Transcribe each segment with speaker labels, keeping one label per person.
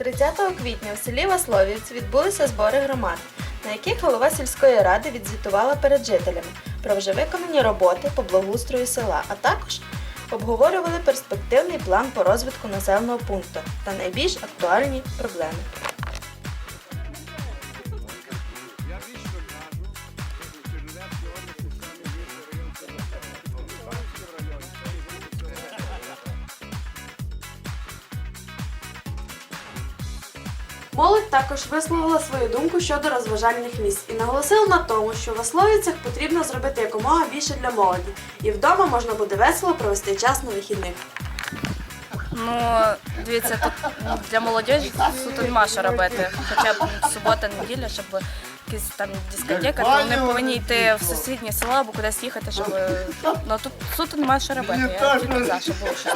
Speaker 1: 30 квітня в селі Васловівці відбулися збори громад, на яких голова сільської ради відзвітувала перед жителями про вже виконані роботи по благоустрою села, а також обговорювали перспективний план по розвитку населеного пункту та найбільш актуальні проблеми. Молодь також висловила свою думку щодо розважальних місць і наголосила на тому, що в Васловицях потрібно зробити якомога більше для молоді, і вдома можна буде весело провести час на вихідних.
Speaker 2: Ну, дивіться, тут для молодіжі тут нема що робити. Хоча б субота, неділя, щоб якісь там дискотека, то вони повинні йти в сусіднє село або кудись їхати, щоб. Ну тут суто немає що робити. Я тільки за, щоб було щось.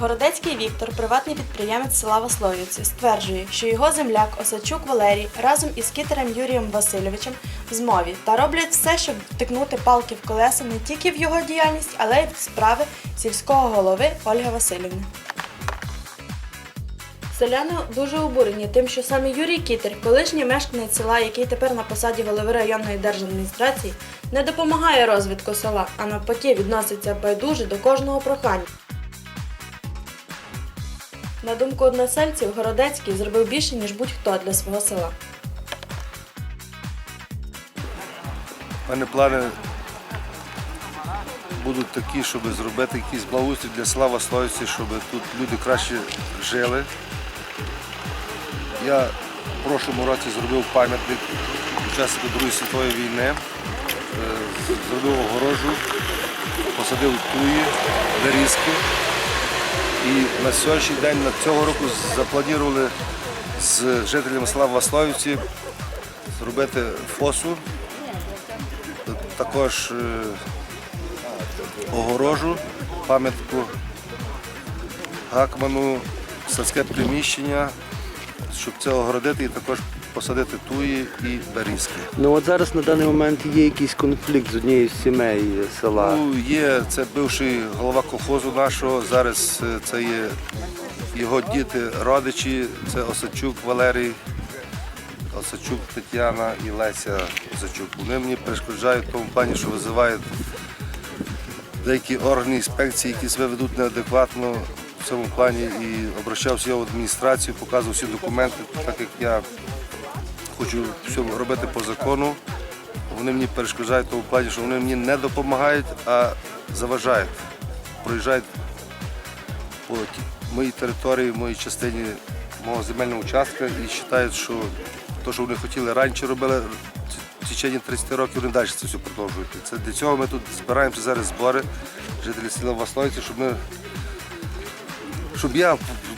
Speaker 1: Городецький Віктор, приватний підприємець села Васловівці, стверджує, що його земляк Осадчук Валерій разом із кітерем Юрієм Васильовичем в змові та роблять все, щоб втикнути палки в колеса не тільки в його діяльність, але й в справи сільського голови Ольги Васильівни. Селяни дуже обурені тим, що саме Юрій Кітер, колишній мешканець села, який тепер на посаді голови районної держадміністрації, не допомагає розвитку села, а навпаки відноситься байдуже до кожного прохання. На думку односельців, Городецький зробив більше, ніж будь-хто для свого села.
Speaker 3: У мене плани будуть такі, щоб зробити якийсь благоустрій для села Васловиці, щоб тут люди краще жили. Я в прошлому році зробив пам'ятник учаснику Другої світової війни, Е, зробив огорожу, посадив туї, берізки. І на сьогоднішній день на цього року запланували з жителями села Васловівці зробити фосу, також е, огорожу, пам'ятку Гакману, садське приміщення, щоб це огородити і також посадити туї і берізки.
Speaker 4: Ну от зараз на даний момент є якийсь конфлікт з однією з сімей села.
Speaker 3: Ну, є це бивший голова колхозу нашого. Зараз е, це є його діти, родичі, це Осадчук Валерій, Осадчук Тетяна і Леся Осадчук. Вони мені перешкоджають в тому плані, що визивають деякі органи інспекції, які себе ведуть неадекватно в цьому плані і обращався я в адміністрацію, показував всі документи, так як я хочу все робити по закону. Вони мені перешкоджають в тому плані, що вони мені не допомагають, а заважають. Проїжджають по моїй території, моїй частині мого земельного участка і вважають, що те, що вони хотіли раніше робили, в течение 30 років вони далі це все продовжують. Це, для цього ми тут збираємося зараз збори, жителі села Васловиці, щоб ми щоб я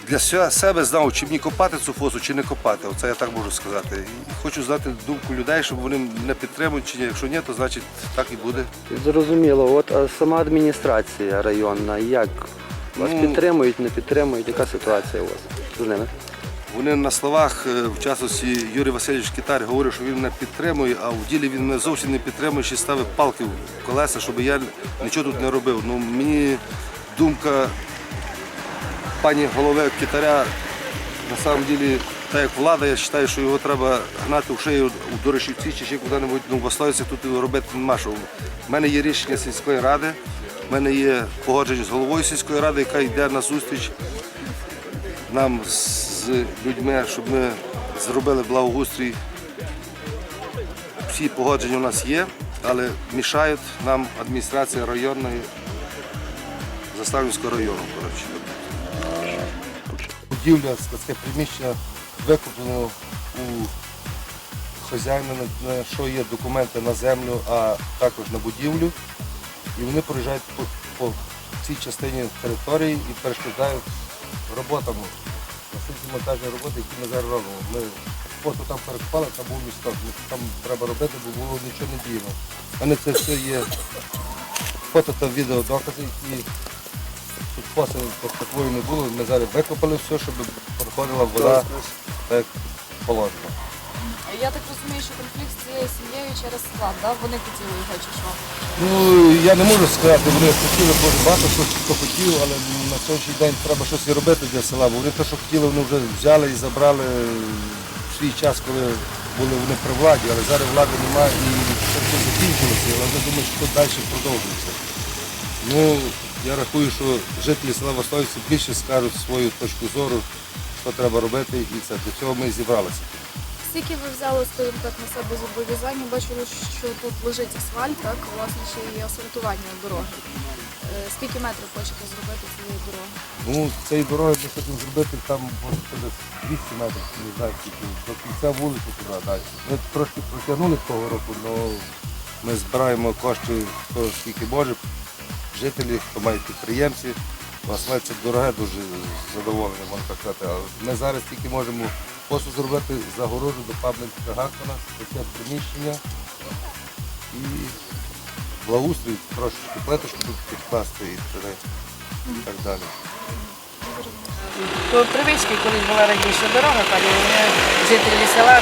Speaker 3: для себе знав, чи мені копати цю фосу, чи не копати. Оце я так можу сказати. І хочу знати думку людей, щоб вони мене підтримують чи ні. Якщо ні, то значить так і буде.
Speaker 4: Зрозуміло, от а сама адміністрація районна, як вас
Speaker 3: Ну,
Speaker 4: підтримують, не підтримують, яка ситуація у вас з ними?
Speaker 3: Вони на словах, е, в частності Юрій Васильович Китар говорив, що він мене підтримує, а в ділі він мене зовсім не підтримує, ще ставить палки в колеса, щоб я нічого тут не робив. Ну, мені думка пані голови Китаря на самом ділі, так як влада, я вважаю, що його треба гнати в шию у Дорошівці чи ще куди-небудь, ну, в Ословці тут робити нема що. У мене є рішення сільської ради, в мене є погодження з головою сільської ради, яка йде на зустріч нам з людьми, щоб ми зробили благоустрій. Всі погодження у нас є, але мішають нам адміністрація районної Заставівського району. Коротше. Будівля, складське приміщення викуплено у хазяїна, на- що є документи на землю, а також на будівлю. І вони проїжджають по, по цій частині території і перешкоджають роботам. Наскільки монтажні роботи, які ми зараз робимо. Ми фото там перекопали, там був місток. Там треба робити, бо було нічого не діємо. У мене це все є фото та відео докази, які тут фоси такої не було. Ми зараз викопали все, щоб проходила вода так положено.
Speaker 5: Я так розумію, що конфлікт з цією сім'єю через склад, да? Вони хотіли його чи що?
Speaker 3: Ну, я не можу сказати, вони хотіли дуже багато, що хто хотів, але на сьогоднішній день треба щось і робити для села, бо вони те, що хотіли, вони вже взяли і забрали в свій час, коли були вони при владі, але зараз влади немає і все закінчилося, але я думаю, що тут далі продовжується. Ну, я рахую, що жителі села Васловиці більше скажуть свою точку зору, що треба робити, і це для цього ми і зібралися.
Speaker 5: Скільки ви взяли, скажімо так, на себе зобов'язання? Бачили, що тут лежить асфальт, так, власне, ще і асфальтування дороги. Е, Скільки метрів хочете зробити цієї дороги?
Speaker 3: Ну, цієї дороги ми хочемо зробити там може, це 200 метрів, не знаю, скільки, до кінця вулиці туди далі. Ми трошки протягнули того року, але ми збираємо кошти, хто скільки може. Жителі, хто має підприємці, асфальт це дороге, дуже задоволені, можна так сказати. Але ми зараз тільки можемо просто зробити загорожу до пам'ятника Гакмана, таке приміщення і благоустрій, трошки плеточку тут підкласти і так далі.
Speaker 6: По привичці, коли була раніше дорога, вони жителі села,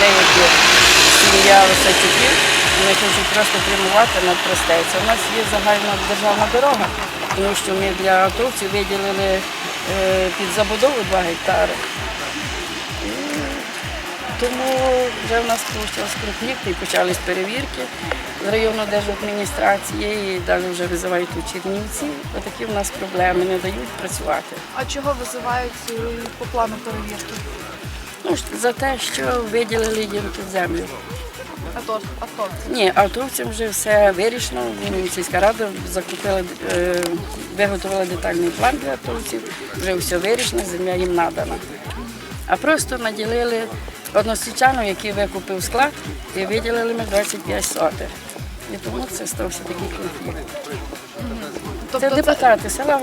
Speaker 6: деякі сім'я Височуків, вони хочуть просто прямувати над простецю. У нас є загальна державна дорога, тому що ми для атовців виділили е, під забудову 2 гектари. І тому вже в нас вийшов конфлікт і почались перевірки з районної держадміністрації і далі вже визивають у Чернівці. Отакі в нас проблеми, не дають працювати.
Speaker 5: А чого визивають е, по плану перевірки?
Speaker 6: Ну, за те, що виділили їм під землю.
Speaker 5: Ато.
Speaker 6: Ні, автовцям вже все вирішено. Сільська рада закупила, е, виготовила детальний план для автовців, вже все вирішено, земля їм надана. А просто наділили односельчану, який викупив склад, і виділили ми 25 сотих. І тому це стався такий конфлікт.
Speaker 5: Тобто це,
Speaker 6: депутати села.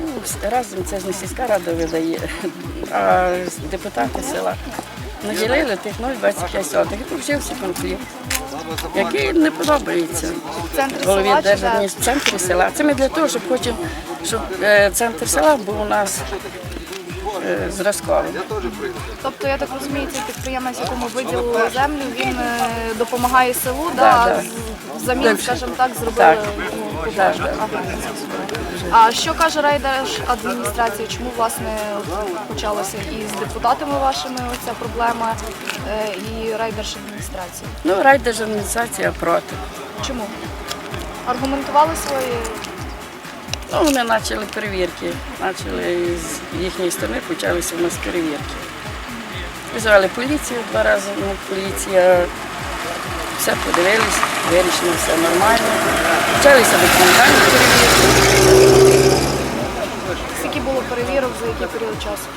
Speaker 6: ну, разом це ж не сільська рада видає, а депутати села. Наділили тих 0,25 сотих. І повчився конфлікт, який не подобається голові державні в центрі села. Це ми для того, щоб хочемо, щоб е, центр села був у нас е.
Speaker 5: Тобто, я так розумію, цей підприємець, якому виділили землю, він е, допомагає селу,
Speaker 6: Да,
Speaker 5: да,
Speaker 6: да.
Speaker 5: з- взамін, скажімо так, зробили
Speaker 6: Так.
Speaker 5: йому
Speaker 6: Так,
Speaker 5: Ага. А що каже райдержадміністрація? Чому власне почалася і з депутатами вашими оця проблема е, і райдержадміністрація?
Speaker 6: Ну, райдержадміністрація проти.
Speaker 5: Чому? Аргументували свої
Speaker 6: Ну, вони почали перевірки. Почали з їхньої сторони почалися у нас перевірки. Визвали поліцію два рази, ну, поліція все подивились, вирішено, все нормально. Почалися документальні перевірки.
Speaker 5: скільки було перевірок за який період часу?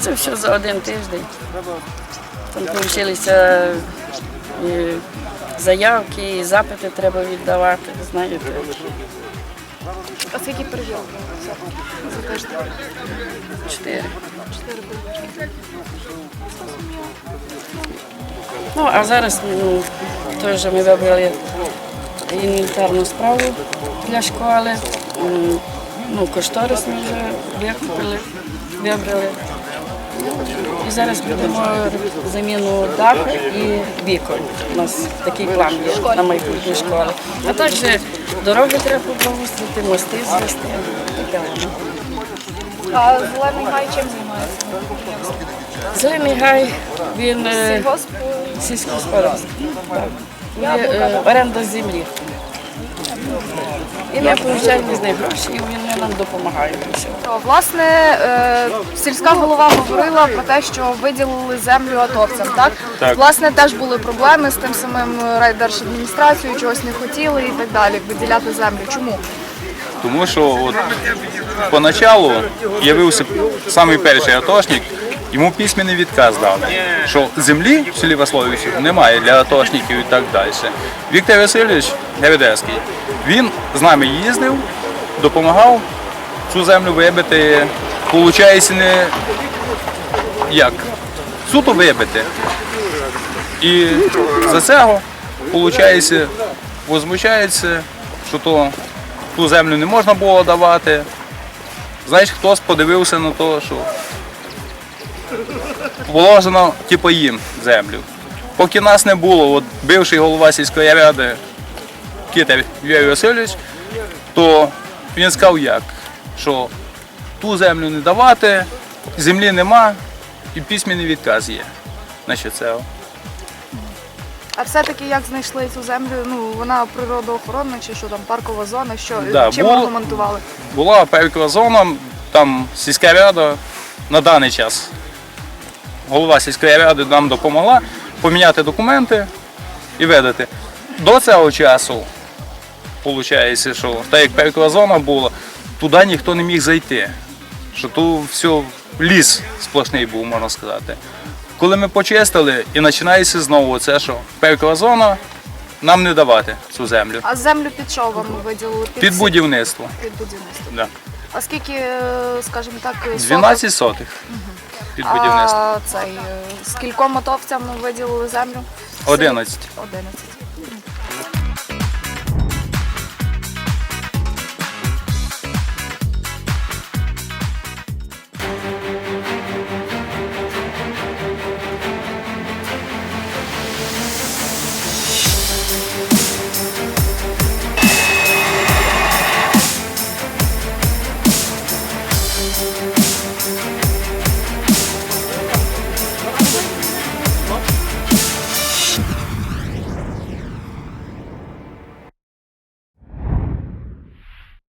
Speaker 6: Це все за один тиждень. Там вийшлися заявки, запити треба віддавати, знаєте.
Speaker 5: А скільки прийом? за тиждень?
Speaker 6: Чотири.
Speaker 5: Чотири.
Speaker 6: Ну, а зараз ну, теж ми вибрали інвентарну справу для школи. Ну, кошторис ми вже викупили, вибрали. І зараз будемо заміну даху і вікон. У нас такий план є на майбутнє школи. А також дороги треба благоустрити, мости звести. Таке.
Speaker 5: А зелений гай чим займається?
Speaker 6: Зелений гай, він е,
Speaker 5: Сільгосп
Speaker 6: сільськогосподарський. Є е, оренда землі. І ми отримуємо з них гроші, і вони нам допомагають.
Speaker 5: То, Власне, е, сільська голова говорила про те, що виділили землю атовцям, так?
Speaker 7: Так.
Speaker 5: Власне, теж були проблеми з тим самим райдержадміністрацією, чогось не хотіли і так далі, виділяти землю. Чому?
Speaker 7: Тому що от поначалу з'явився самий перший атошник, йому письменний відказ дали, що землі в селі Васловичі немає для атошників і так далі. Віктор Васильович Невідерський, він з нами їздив, допомагав цю землю вибити. Получається не як? Суто вибити. І за цього, виходить, возмущається, що то ту землю не можна було давати. Знаєш, хтось подивився на те, що положено типу їм землю. Поки нас не було, от бивший голова сільської ради Китер Юрій Васильович, то він сказав як, що ту землю не давати, землі нема і письменний відказ є. Значить, це.
Speaker 5: А все-таки як знайшли цю землю? Ну вона природоохоронна чи що там паркова зона? Що
Speaker 7: Да,
Speaker 5: чим
Speaker 7: було-
Speaker 5: аргументували?
Speaker 7: Була перекова зона, там сільська рада на даний час. Голова сільської ради нам допомогла поміняти документи і видати. До цього часу, виходить, що так як перекова зона була, туди ніхто не міг зайти. Що тут все ліс сплошний був, можна сказати. Коли ми почистили і починається знову це, що перекова зона нам не давати цю землю.
Speaker 5: А землю під що вам виділили?
Speaker 7: Під
Speaker 5: сі-
Speaker 7: будівництво.
Speaker 5: Під будівництво.
Speaker 7: Да.
Speaker 5: А скільки, е, скажімо так, соток?
Speaker 7: 12 сотих під будівництво.
Speaker 5: А цей, е, скільком мотовцям виділили землю?
Speaker 7: 11.
Speaker 5: 11.